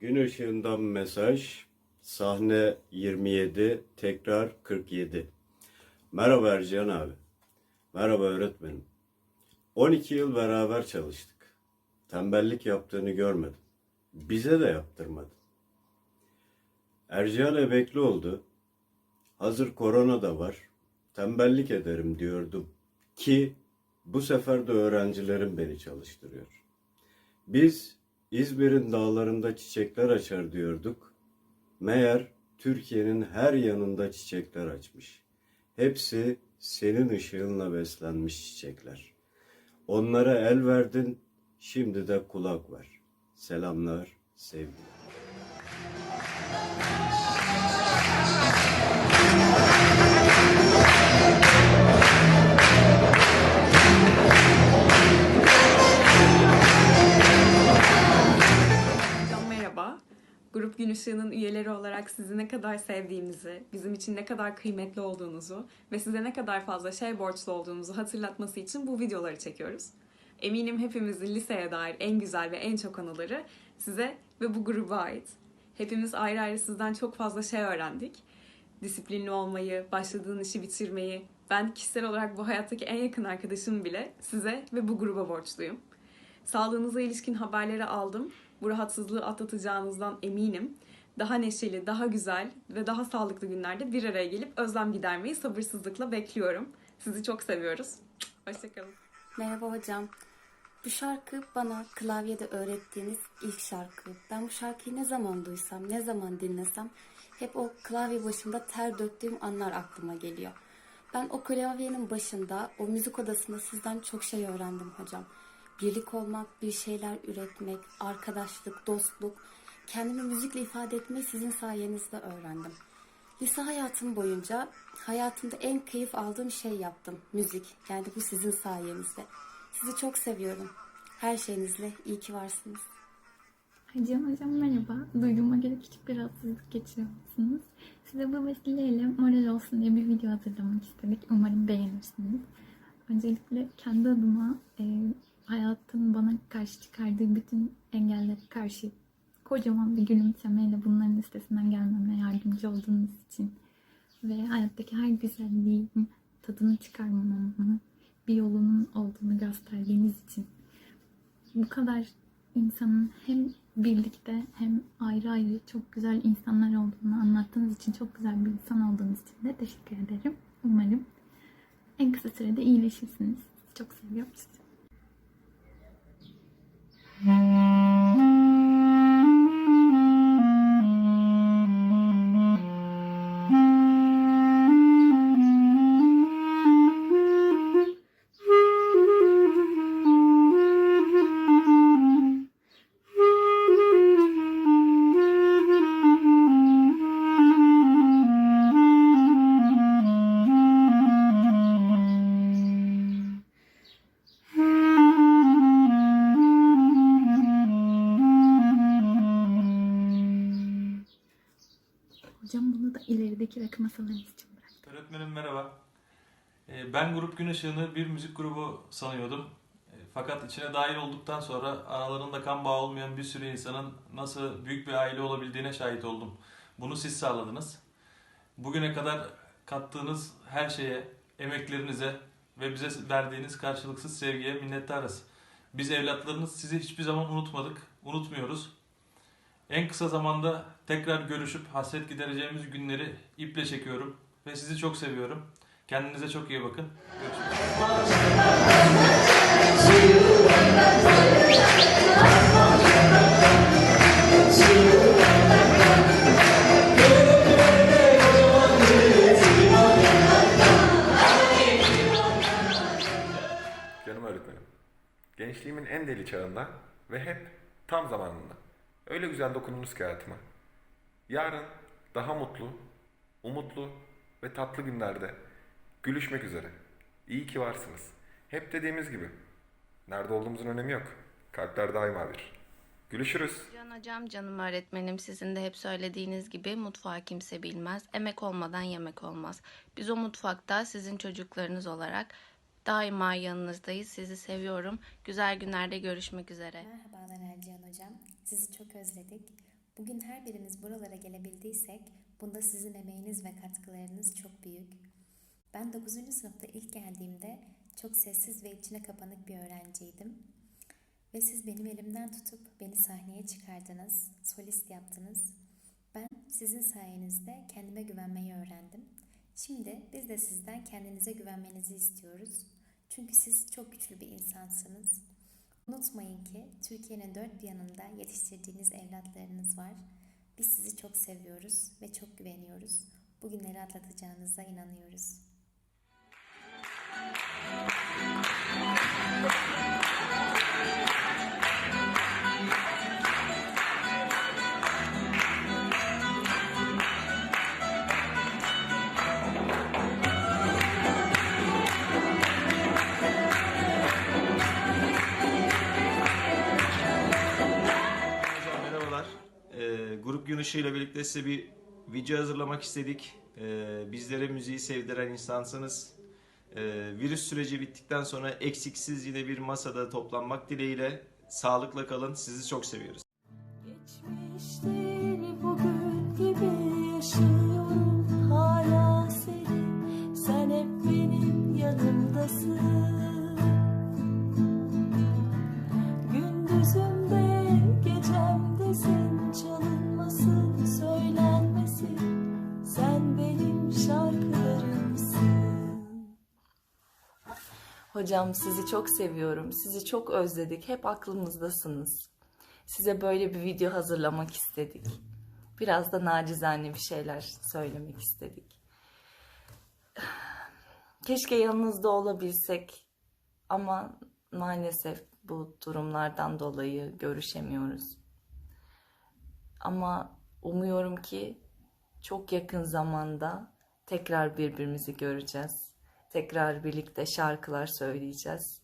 Gün ışığından mesaj. Sahne 27, tekrar 47. Merhaba Ercan abi. Merhaba öğretmenim. 12 yıl beraber çalıştık. Tembellik yaptığını görmedim. Bize de yaptırmadı. Ercan emekli oldu. Hazır korona da var. Tembellik ederim diyordum. Ki bu sefer de öğrencilerim beni çalıştırıyor. Biz İzmir'in dağlarında çiçekler açar diyorduk. Meğer Türkiye'nin her yanında çiçekler açmış. Hepsi senin ışığınla beslenmiş çiçekler. Onlara el verdin, şimdi de kulak ver. Selamlar, sevgiler. Gün Işığı'nın üyeleri olarak sizi ne kadar sevdiğimizi, bizim için ne kadar kıymetli olduğunuzu ve size ne kadar fazla şey borçlu olduğumuzu hatırlatması için bu videoları çekiyoruz. Eminim hepimizin liseye dair en güzel ve en çok anıları size ve bu gruba ait. Hepimiz ayrı ayrı sizden çok fazla şey öğrendik. Disiplinli olmayı, başladığın işi bitirmeyi, ben kişisel olarak bu hayattaki en yakın arkadaşım bile size ve bu gruba borçluyum. Sağlığınıza ilişkin haberleri aldım. Bu rahatsızlığı atlatacağınızdan eminim. Daha neşeli, daha güzel ve daha sağlıklı günlerde bir araya gelip özlem gidermeyi sabırsızlıkla bekliyorum. Sizi çok seviyoruz. Hoşçakalın. Merhaba hocam. Bu şarkı bana klavyede öğrettiğiniz ilk şarkı. Ben bu şarkıyı ne zaman duysam, ne zaman dinlesem hep o klavye başında ter döktüğüm anlar aklıma geliyor. Ben o klavyenin başında, o müzik odasında sizden çok şey öğrendim hocam. Birlik olmak, bir şeyler üretmek, arkadaşlık, dostluk, kendimi müzikle ifade etmeyi sizin sayenizde öğrendim. Lise hayatım boyunca hayatımda en keyif aldığım şey yaptım. Müzik. Yani bu sizin sayenizde. Sizi çok seviyorum. Her şeyinizle iyi ki varsınız. Hacım hocam merhaba. Duyduğuma göre küçük bir rahatsızlık geçiriyorsunuz. Size bu vesileyle moral olsun diye bir video hazırlamak istedik. Umarım beğenirsiniz. Öncelikle kendi adıma e, hayatın bana karşı çıkardığı bütün engellere karşı kocaman bir gülümsemeyle bunların üstesinden gelmeme yardımcı olduğunuz için ve hayattaki her güzelliğin tadını çıkarmamamın bir yolunun olduğunu gösterdiğiniz için bu kadar insanın hem birlikte hem ayrı ayrı çok güzel insanlar olduğunu anlattığınız için çok güzel bir insan olduğunuz için de teşekkür ederim. Umarım en kısa sürede iyileşirsiniz. Çok seviyorum sizi. Hocam Işığı'nı bir müzik grubu sanıyordum. Ee, Fakat içine dahil olduktan sonra aralarında kan bağı olmayan bir sürü insanın nasıl büyük bir aile olabildiğine şahit oldum. Bunu siz sağladınız. Bugüne kadar kattığınız her şeye, emeklerinize ve bize verdiğiniz karşılıksız sevgiye minnettarız. Biz evlatlarınız sizi hiçbir zaman unutmadık, unutmuyoruz. En kısa zamanda tekrar görüşüp hasret gidereceğimiz günleri iple çekiyorum ve sizi çok seviyorum. Kendinize çok iyi bakın. Canım öğretmenim. Gençliğimin en deli çağında ve hep tam zamanında. Öyle güzel dokundunuz ki hayatıma. Yarın daha mutlu, umutlu ve tatlı günlerde gülüşmek üzere. İyi ki varsınız. Hep dediğimiz gibi. Nerede olduğumuzun önemi yok. Kalpler daima bir. Gülüşürüz. Can hocam, canım öğretmenim sizin de hep söylediğiniz gibi mutfağı kimse bilmez. Emek olmadan yemek olmaz. Biz o mutfakta sizin çocuklarınız olarak daima yanınızdayız. Sizi seviyorum. Güzel günlerde görüşmek üzere. Merhabalar Ercihan Hocam. Sizi çok özledik. Bugün her birimiz buralara gelebildiysek bunda sizin emeğiniz ve katkılarınız çok büyük. Ben 9. sınıfta ilk geldiğimde çok sessiz ve içine kapanık bir öğrenciydim. Ve siz benim elimden tutup beni sahneye çıkardınız, solist yaptınız. Ben sizin sayenizde kendime güvenmeyi öğrendim. Şimdi biz de sizden kendinize güvenmenizi istiyoruz. Çünkü siz çok güçlü bir insansınız. Unutmayın ki Türkiye'nin dört bir yanında yetiştirdiğiniz evlatlarınız var. Biz sizi çok seviyoruz ve çok güveniyoruz. Bugünleri atlatacağınıza inanıyoruz. Ee, Grup Gün ile birlikte size bir video hazırlamak istedik. Ee, bizlere müziği sevdiren insansınız. Ee, virüs süreci bittikten sonra eksiksiz yine bir masada toplanmak dileğiyle sağlıkla kalın. Sizi çok seviyoruz. Hocam sizi çok seviyorum. Sizi çok özledik. Hep aklımızdasınız. Size böyle bir video hazırlamak istedik. Biraz da nacizane bir şeyler söylemek istedik. Keşke yanınızda olabilsek ama maalesef bu durumlardan dolayı görüşemiyoruz. Ama umuyorum ki çok yakın zamanda tekrar birbirimizi göreceğiz. Tekrar birlikte şarkılar söyleyeceğiz.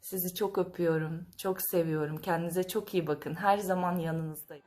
Sizi çok öpüyorum, çok seviyorum. Kendinize çok iyi bakın. Her zaman yanınızdayım.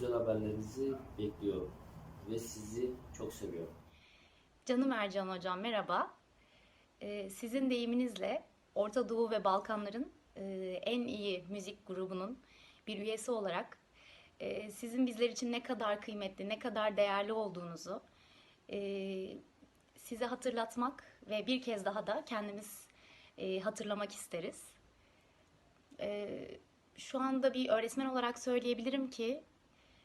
Güzel haberlerinizi bekliyorum ve sizi çok seviyorum. Canım Ercan Hocam merhaba. Ee, sizin deyiminizle Orta Doğu ve Balkanların e, en iyi müzik grubunun bir üyesi olarak e, sizin bizler için ne kadar kıymetli, ne kadar değerli olduğunuzu e, size hatırlatmak ve bir kez daha da kendimiz e, hatırlamak isteriz. E, şu anda bir öğretmen olarak söyleyebilirim ki,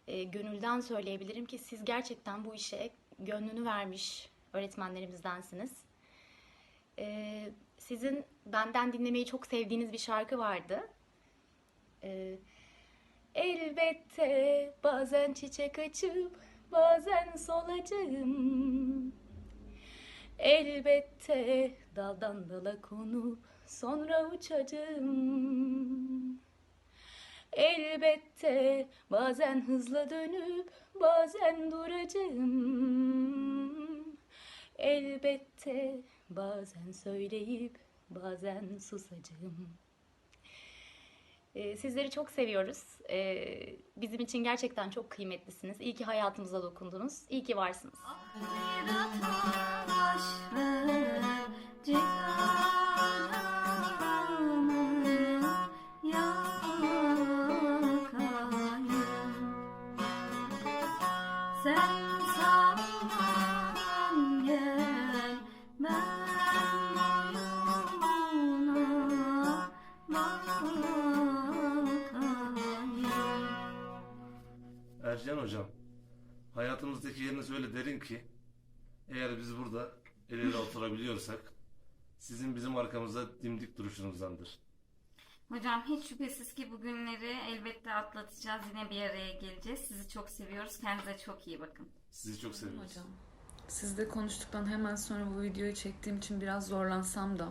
e, gönülden söyleyebilirim ki siz gerçekten bu işe gönlünü vermiş öğretmenlerimizdensiniz. E, sizin benden dinlemeyi çok sevdiğiniz bir şarkı vardı. E, Elbette bazen çiçek açıp bazen solacağım. Elbette daldan dala konup sonra uçacağım. Elbette bazen hızla dönüp bazen duracağım. Elbette bazen söyleyip bazen susacağım. Ee, Sizleri çok seviyoruz. Ee, Bizim için gerçekten çok kıymetlisiniz. İyi ki hayatımıza dokundunuz. İyi ki varsınız. Sen Ercan hocam, hayatımızdaki yeriniz öyle derin ki eğer biz burada el ele oturabiliyorsak sizin bizim arkamızda dimdik duruşunuzdandır. Hocam hiç şüphesiz ki bu günleri elbette atlatacağız. Yine bir araya geleceğiz. Sizi çok seviyoruz. Kendinize çok iyi bakın. Sizi çok seviyoruz. Hocam. Sizle konuştuktan hemen sonra bu videoyu çektiğim için biraz zorlansam da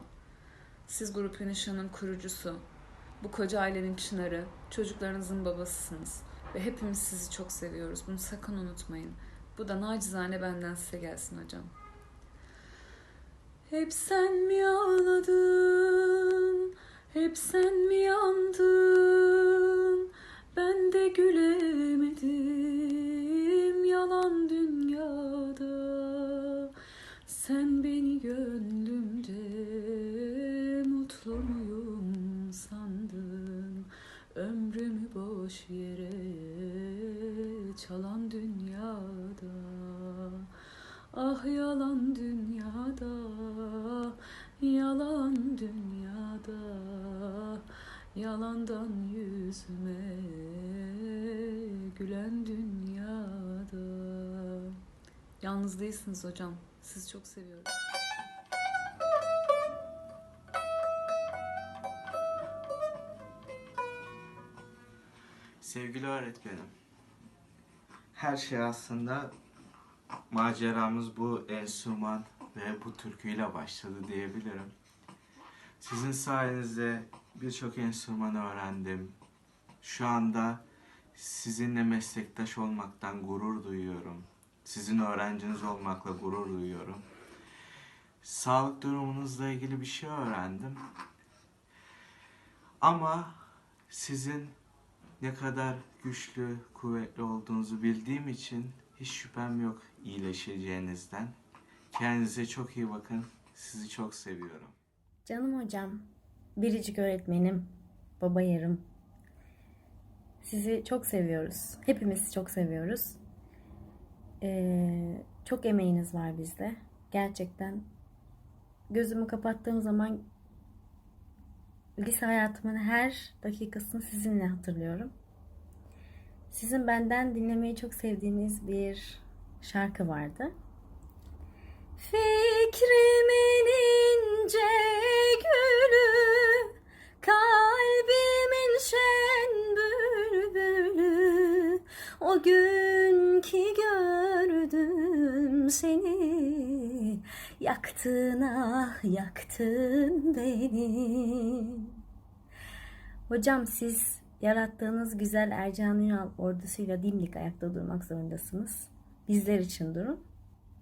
siz Grup Gün Işığı'nın kurucusu, bu koca ailenin çınarı, çocuklarınızın babasısınız ve hepimiz sizi çok seviyoruz. Bunu sakın unutmayın. Bu da nacizane benden size gelsin hocam. Hep sen mi ağladın? Hep sen mi yandın? Ben de gülemedim yalan dünyada. Sen beni gönlümde mutlu muyum sandın? Ömrümü boş yere çalan dünyada. Ah yalan dünyada, yalan dünyada, yalandan yüzüme gülen dünyada. Yalnız değilsiniz hocam. Sizi çok seviyorum. Sevgili öğretmenim, her şey aslında maceramız bu enstrüman ve bu türküyle başladı diyebilirim. Sizin sayenizde birçok enstrüman öğrendim. Şu anda sizinle meslektaş olmaktan gurur duyuyorum. Sizin öğrenciniz olmakla gurur duyuyorum. Sağlık durumunuzla ilgili bir şey öğrendim. Ama sizin ne kadar güçlü, kuvvetli olduğunuzu bildiğim için hiç şüphem yok iyileşeceğinizden. Kendinize çok iyi bakın. Sizi çok seviyorum. Canım hocam, biricik öğretmenim, baba yarım. Sizi çok seviyoruz. Hepimiz çok seviyoruz. Ee, çok emeğiniz var bizde. Gerçekten gözümü kapattığım zaman lise hayatımın her dakikasını sizinle hatırlıyorum. Sizin benden dinlemeyi çok sevdiğiniz bir şarkı vardı. Fikrimin ince gülü, kalbimin şen bülbülü, o gün ki gördüm seni, yaktın ah yaktın beni. Hocam siz yarattığınız güzel Ercan Ünal ordusuyla dimdik ayakta durmak zorundasınız. Bizler için durun.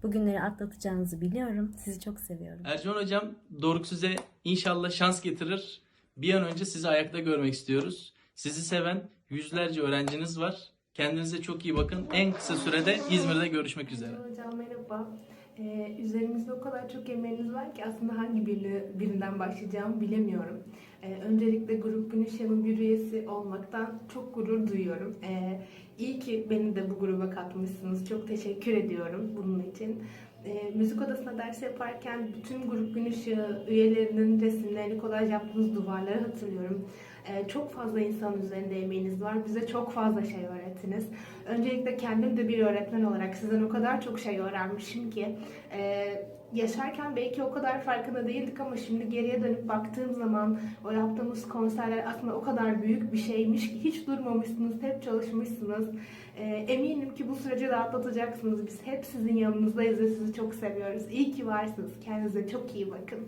Bugünleri atlatacağınızı biliyorum. Sizi çok seviyorum. Ercan Hocam Doruk size inşallah şans getirir. Bir an önce sizi ayakta görmek istiyoruz. Sizi seven yüzlerce öğrenciniz var. Kendinize çok iyi bakın. En kısa sürede İzmir'de görüşmek üzere. Hocam merhaba. Ee, üzerimizde o kadar çok emeğiniz var ki aslında hangi birini, birinden başlayacağımı bilemiyorum. Ee, öncelikle Grup Gün Işığı'nın bir üyesi olmaktan çok gurur duyuyorum. Ee, iyi ki beni de bu gruba katmışsınız. Çok teşekkür ediyorum bunun için. Ee, müzik odasında ders yaparken bütün Grup Gün Işığı üyelerinin resimlerini kolaj yaptığınız duvarları hatırlıyorum. Ee, çok fazla insan üzerinde emeğiniz var. Bize çok fazla şey öğrettiniz. Öncelikle kendim de bir öğretmen olarak sizden o kadar çok şey öğrenmişim ki e, yaşarken belki o kadar farkında değildik ama şimdi geriye dönüp baktığım zaman o yaptığımız konserler aslında o kadar büyük bir şeymiş ki hiç durmamışsınız, hep çalışmışsınız. E, eminim ki bu süreci de atlatacaksınız. Biz hep sizin yanınızdayız ve sizi çok seviyoruz. İyi ki varsınız. Kendinize çok iyi bakın.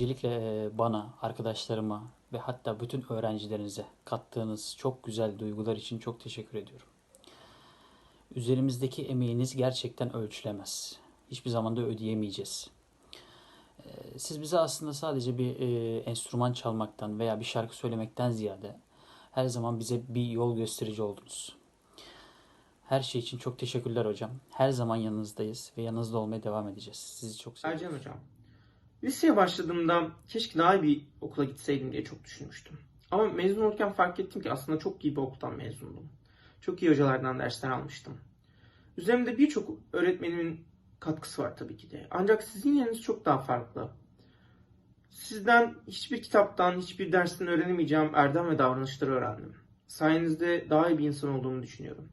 Öncelikle bana, arkadaşlarıma ve hatta bütün öğrencilerinize kattığınız çok güzel duygular için çok teşekkür ediyorum. Üzerimizdeki emeğiniz gerçekten ölçülemez. Hiçbir zaman da ödeyemeyeceğiz. Siz bize aslında sadece bir enstrüman çalmaktan veya bir şarkı söylemekten ziyade her zaman bize bir yol gösterici oldunuz. Her şey için çok teşekkürler hocam. Her zaman yanınızdayız ve yanınızda olmaya devam edeceğiz. Sizi çok seviyoruz. Ercan Hocam, liseye başladığımda keşke daha iyi bir okula gitseydim diye çok düşünmüştüm. Ama mezun olurken fark ettim ki aslında çok iyi bir okuldan mezundum. Çok iyi hocalardan dersler almıştım. Üzerimde birçok öğretmenimin katkısı var tabii ki de. Ancak sizin yeriniz çok daha farklı. Sizden hiçbir kitaptan, hiçbir dersten öğrenemeyeceğim erdem ve davranışları öğrendim. Sayenizde daha iyi bir insan olduğumu düşünüyorum.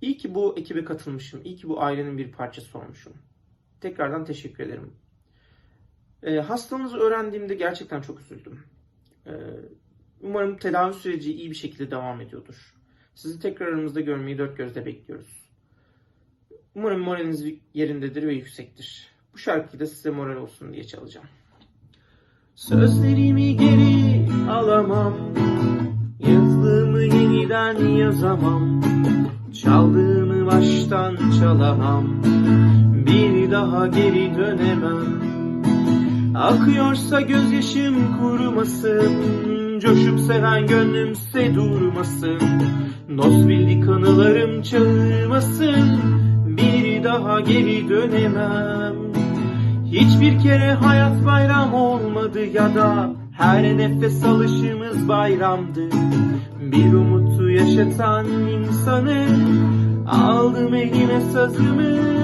İyi ki bu ekibe katılmışım. İyi ki bu ailenin bir parçası olmuşum. Tekrardan teşekkür ederim. E, hastalığınızı öğrendiğimde gerçekten çok üzüldüm. E, umarım tedavi süreci iyi bir şekilde devam ediyordur. Sizi tekrar aramızda görmeyi dört gözle bekliyoruz. Umarım moraliniz yerindedir ve yüksektir. Bu şarkıyı da size moral olsun diye çalacağım. Sözlerimi geri alamam Yazdığımı yeniden yazamam Çaldığımı baştan çalamam Bir daha geri dönemem Akıyorsa gözyaşım kurumasın Coşup seven gönlümse durmasın Dost bildik anılarım çağırmasın Bir daha geri dönemem Hiçbir kere hayat bayram olmadı ya da her nefes alışımız bayramdı. Bir umutu yaşatan insanı aldım elime sazımı.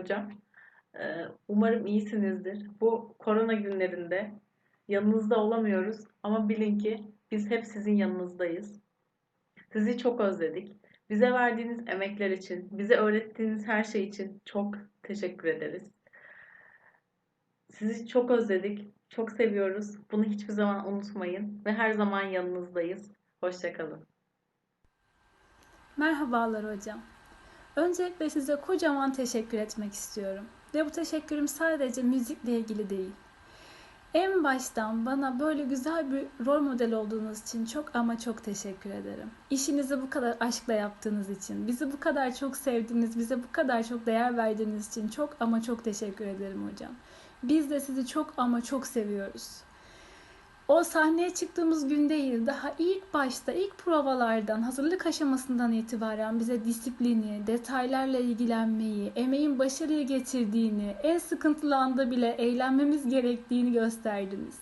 Hocam. Ee, Umarım iyisinizdir. Bu korona günlerinde yanınızda olamıyoruz ama bilin ki biz hep sizin yanınızdayız. Sizi çok özledik. Bize verdiğiniz emekler için, bize öğrettiğiniz her şey için çok teşekkür ederiz. Sizi çok özledik, çok seviyoruz. Bunu hiçbir zaman unutmayın ve her zaman yanınızdayız. Hoşçakalın. Merhabalar hocam. Öncelikle size kocaman teşekkür etmek istiyorum. Ve bu teşekkürüm sadece müzikle ilgili değil. En baştan bana böyle güzel bir rol model olduğunuz için çok ama çok teşekkür ederim. İşinizi bu kadar aşkla yaptığınız için, bizi bu kadar çok sevdiğiniz, bize bu kadar çok değer verdiğiniz için çok ama çok teşekkür ederim hocam. Biz de sizi çok ama çok seviyoruz. O sahneye çıktığımız gün değil, daha ilk başta, ilk provalardan, hazırlık aşamasından itibaren bize disiplini, detaylarla ilgilenmeyi, emeğin başarıya getirdiğini, en sıkıntılı anda bile eğlenmemiz gerektiğini gösterdiniz.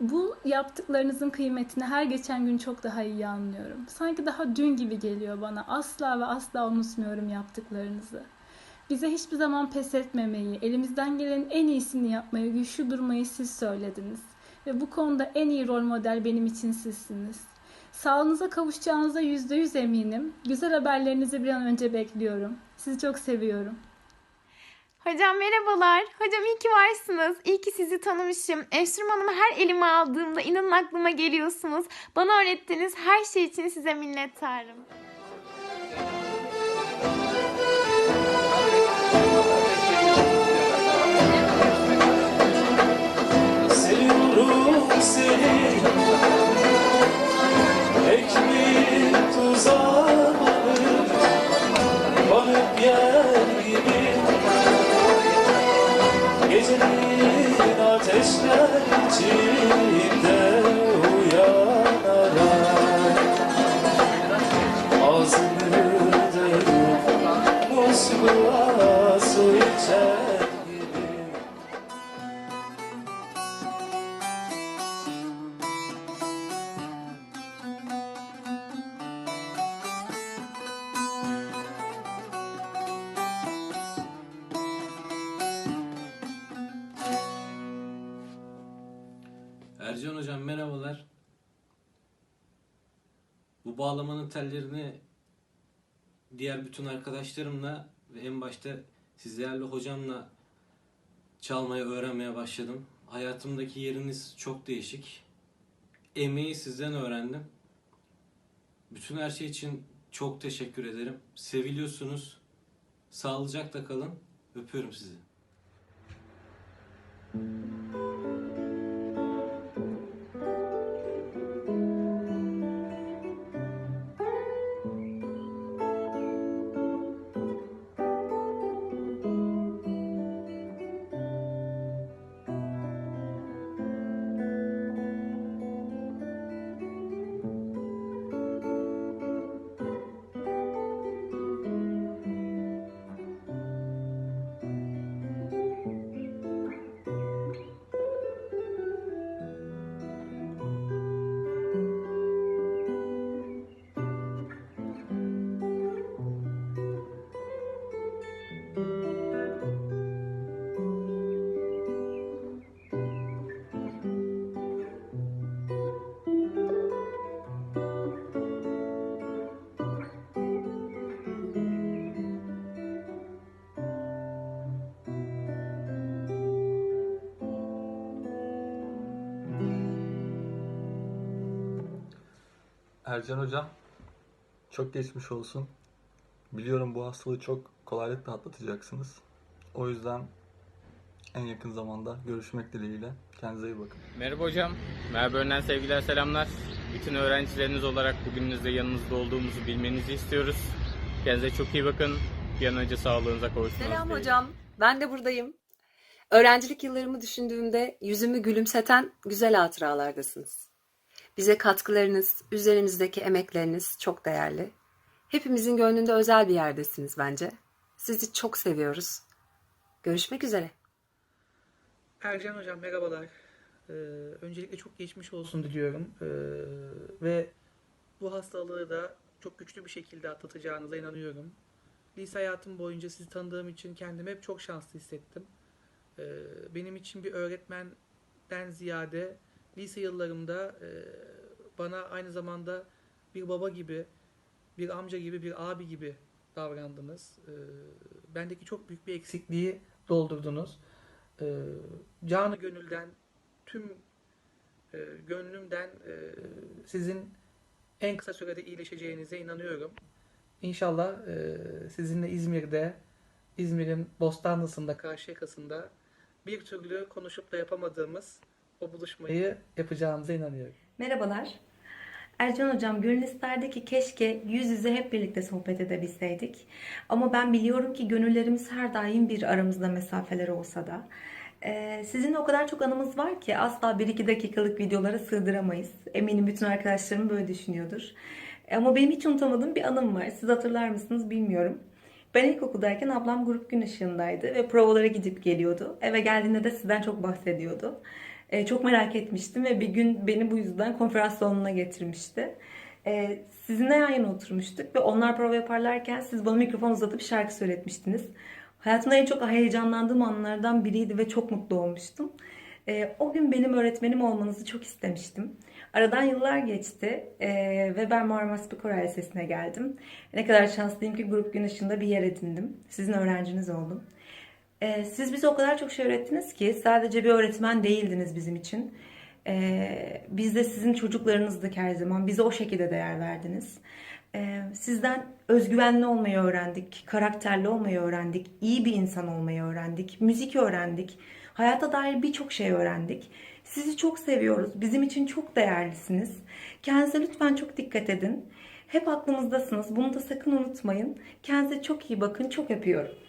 Bu yaptıklarınızın kıymetini her geçen gün çok daha iyi anlıyorum. Sanki daha dün gibi geliyor bana. Asla ve asla unutmuyorum yaptıklarınızı. Bize hiçbir zaman pes etmemeyi, elimizden gelenin en iyisini yapmayı, güçlü durmayı siz söylediniz. Ve bu konuda en iyi rol model benim için sizsiniz. Sağlığınıza kavuşacağınıza yüzde yüz eminim. Güzel haberlerinizi bir an önce bekliyorum. Sizi çok seviyorum. Hocam merhabalar. Hocam iyi ki varsınız. İyi ki sizi tanımışım. Enstrümanımı her elime aldığımda inanın aklıma geliyorsunuz. Bana öğrettiğiniz her şey için size minnettarım. Seviyorum seni Bu bağlamanın tellerini diğer bütün arkadaşlarımla ve en başta sizlerle hocamla çalmayı öğrenmeye başladım. Hayatımdaki yeriniz çok değişik. Emeği sizden öğrendim. Bütün her şey için çok teşekkür ederim. Seviliyorsunuz. Sağlıcakla kalın. Öpüyorum sizi. Ercan Hocam, çok geçmiş olsun. Biliyorum bu hastalığı çok kolaylıkla atlatacaksınız. O yüzden en yakın zamanda görüşmek dileğiyle. Kendinize iyi bakın. Merhaba hocam. Melbourne'den sevgiler selamlar. Bütün öğrencileriniz olarak bugününüzde yanınızda olduğumuzu bilmenizi istiyoruz. Kendinize çok iyi bakın. Bir an önce sağlığınıza kavuşmanız Selam dileğiyle. hocam. Ben de buradayım. Öğrencilik yıllarımı düşündüğümde yüzümü gülümseten güzel hatıralardasınız. Bize katkılarınız, üzerimizdeki emekleriniz çok değerli. Hepimizin gönlünde özel bir yerdesiniz bence. Sizi çok seviyoruz. Görüşmek üzere. Ercan Hocam merhabalar. Ee, öncelikle çok geçmiş olsun diliyorum. Ee, ve bu hastalığı da çok güçlü bir şekilde atlatacağınıza inanıyorum. Lise hayatım boyunca sizi tanıdığım için kendimi hep çok şanslı hissettim. Ee, benim için bir öğretmenden ziyade lise yıllarımda e, bana aynı zamanda bir baba gibi, bir amca gibi, bir abi gibi davrandınız. Ee, bendeki çok büyük bir eksikliği doldurdunuz. Ee, canı gönülden, tüm e, gönlümden e, sizin en kısa sürede iyileşeceğinize inanıyorum. İnşallah e, sizinle İzmir'de, İzmir'in Bostanlısı'nda, Karşıyaka'sında bir türlü konuşup da yapamadığımız o buluşmayı yapacağımıza inanıyorum. Merhabalar. Ercan Hocam gönül isterdi ki keşke yüz yüze hep birlikte sohbet edebilseydik. Ama ben biliyorum ki gönüllerimiz her daim bir aramızda mesafeler olsa da. Ee, sizinle o kadar çok anımız var ki asla 1-2 dakikalık videolara sığdıramayız. Eminim bütün arkadaşlarım böyle düşünüyordur. Ama benim hiç unutamadığım bir anım var. Siz hatırlar mısınız bilmiyorum. Ben ilkokuldayken ablam grup gün ışığındaydı ve provalara gidip geliyordu. Eve geldiğinde de sizden çok bahsediyordu. Ee, çok merak etmiştim ve bir gün beni bu yüzden konferans salonuna getirmişti. Ee, sizinle yan yana oturmuştuk ve onlar prova yaparlarken siz bana mikrofon uzatıp şarkı söyletmiştiniz. Hayatımda en çok heyecanlandığım anlardan biriydi ve çok mutlu olmuştum. Ee, o gün benim öğretmenim olmanızı çok istemiştim. Aradan yıllar geçti ee, ve ben Marmara Spor Lisesi'ne geldim. Ne kadar şanslıyım ki grup gün ışığında bir yer edindim. Sizin öğrenciniz oldum. Ee, siz bize o kadar çok şey öğrettiniz ki sadece bir öğretmen değildiniz bizim için. Ee, biz de sizin çocuklarınızdık her zaman. Bize o şekilde değer verdiniz. Ee, sizden özgüvenli olmayı öğrendik, karakterli olmayı öğrendik, iyi bir insan olmayı öğrendik, müzik öğrendik, hayata dair birçok şey öğrendik. Sizi çok seviyoruz, bizim için çok değerlisiniz. Kendinize lütfen çok dikkat edin. Hep aklımızdasınız, bunu da sakın unutmayın. Kendinize çok iyi bakın, çok öpüyorum.